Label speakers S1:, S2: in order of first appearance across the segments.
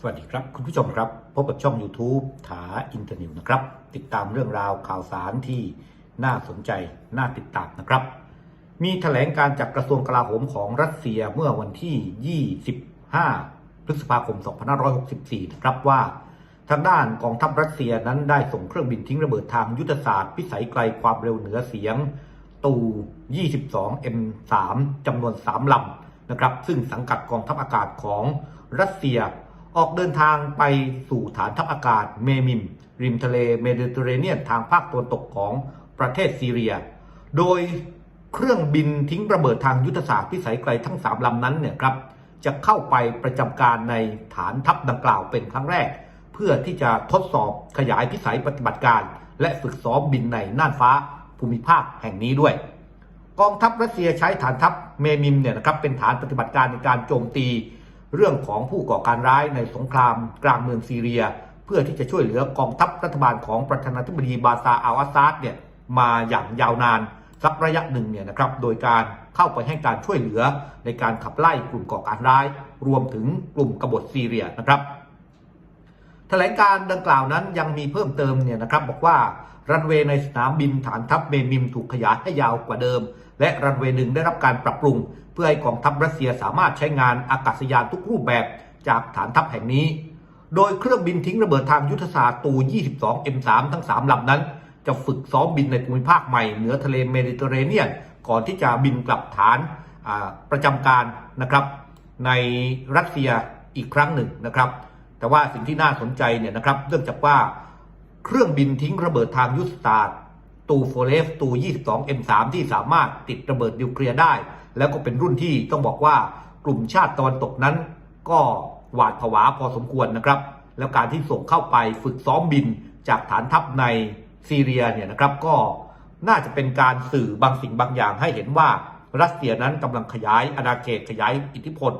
S1: สวัสดีครับ คุณผู้ชมครับ พบกับช่อง YouTube ถาอินเทอร์นิวนะครับ ติดตามเรื่องราวข่าวสารที่น่าสนใจน่าติดตามนะครับ มีแถลงการจากกระทรวงกลาโหมของรัสเซียเมื่อวันที่ 25 พฤษภาคม 2564 นะครับว่าทางด้านกองทัพรัสเซียนั้นได้ส่งเครื่องบินทิ้งระเบิดทางยุทธศาสตร์พิสัยไกลความเร็วเหนือเสียงตู 22 M3 จำนวน 3 ลำนะครับ ซึ่งสังกัดกองทัพอากาศของรัสเซีย ออกเดินทางไปสู่ฐานทัพอากาศเมมิม ริมทะเลเมดิเตอร์เรเนียนทางภาคตะวันตกของประเทศซีเรีย โดยเครื่องบินทิ้งระเบิดทางยุทธศาสตร์พิสัยไกลทั้ง 3 ลำนั้นเนี่ยครับจะเข้าไปประจำการในฐานทัพดังกล่าวเป็นครั้งแรก เพื่อที่จะทดสอบขยายพิสัยปฏิบัติการ และฝึกซ้อมบินในน่านฟ้าภูมิภาคแห่งนี้ด้วย กองทัพรัสเซียใช้ฐานทัพเมมิมเนี่ยนะครับเป็นฐานปฏิบัติการในการโจมตี เรื่องของผู้ก่อการร้ายในสงครามกลางเมืองซีเรีย เพื่อที่จะช่วยเหลือกองทัพรัฐบาลของประธานาธิบดีบาซาอัลอาซาดเนี่ยมาอย่างยาวนานสักระยะหนึ่งเนี่ยนะครับโดยการเข้าไปให้การช่วยเหลือในการขับไล่กลุ่มก่อการร้าย รวมถึงกลุ่มกบฏซีเรียนะครับ แถลงการดังกล่าวนั้นยังมีเพิ่มเติมเนี่ยนะครับบอกว่ารันเวย์ในสนามบินฐานทัพเมมิมถูกขยายให้ยาวกว่าเดิม และรันเวย์หนึ่งได้รับการปรับปรุง เพื่อให้กองทัพรัสเซียสามารถใช้งานอากาศยานทุกรูปแบบจากฐานทัพแห่งนี้ โดยเครื่องบินทิ้งระเบิดทางยุทธศาสตร์ตู 22 M3 ทั้ง 3ลำนั้น จะฝึกซ้อมบินในภูมิภาคใหม่เหนือทะเลเมดิเตอร์เรเนียน ก่อนที่จะบินกลับฐานประจำการนะครับในรัสเซียอีกครั้งหนึ่งนะครับ แต่ว่าสิ่งที่น่าสนใจเนี่ยนะครับเนื่องจากว่าเครื่องบินทิ้งระเบิดทางยุทธศาสตร์ตูโฟเลฟตู 22 M3 ที่สามารถติดระเบิดนิวเคลียร์ได้ แล้วก็เป็นรุ่นที่ต้องบอกว่ากลุ่มชาติตะวันตกนั้น ก็หวาดผวาพอสมควรนะครับ แล้วการที่ส่งเข้าไปฝึกซ้อมบินจากฐานทัพในซีเรียเนี่ยนะครับก็น่าจะเป็นการสื่อบางสิ่งบางอย่างให้เห็นว่า รัสเซียนั้นกำลังขยายอาณาเขตขยายอิทธิพล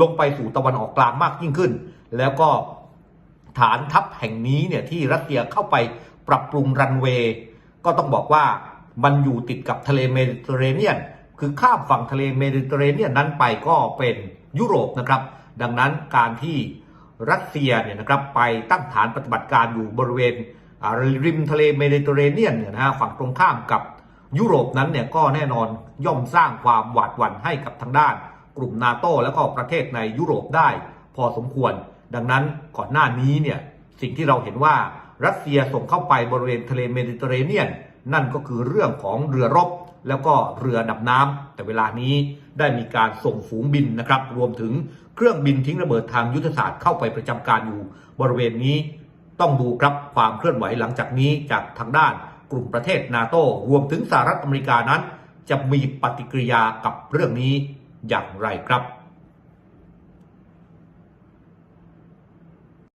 S1: ลงไปสู่ตะวันออกกลางมากยิ่งขึ้น แล้วก็ฐานทัพแห่งนี้เนี่ยที่รัสเซียเข้าไปปรับปรุงรันเวย์ก็ต้องบอกว่ามันอยู่ติดกับทะเลเมดิเตอร์เรเนียน คือข้ามฝั่งทะเลเมดิเตอร์เรเนียนนั้นไปก็เป็นยุโรปนะครับ ดังนั้นการที่รัสเซียเนี่ยนะครับไปตั้งฐานปฏิบัติการอยู่บริเวณริมทะเลเมดิเตอร์เรเนียนเนี่ยนะฮะฝั่งตรงข้ามกับ ยุโรปนั้นเนี่ยก็แน่นอนย่อมสร้างความหวาดหวั่นให้กับทางด้าน กลุ่มนาโตแล้วก็ประเทศในยุโรปได้ พอสมควร ดังนั้นก่อนหน้านี้เนี่ยสิ่งที่เราเห็นว่ารัสเซียส่งเข้าไปบริเวณทะเลเมดิเตอร์เรเนียน นั่นก็คือเรื่องของเรือรบ แล้วก็เรือดับน้ำแต่เวลานี้ได้มีการส่งฝูงบินนะครับ รวมถึงเครื่องบินทิ้งระเบิดทางยุทธศาสตร์เข้าไปประจำการอยู่บริเวณนี้ ต้องดูครับความเคลื่อนไหวหลังจากนี้จากทางด้าน กลุ่มประเทศนาโตรวมถึงสหรัฐอเมริกานั้น จะมีปฏิกิริยากับเรื่องนี้อย่างไรครับ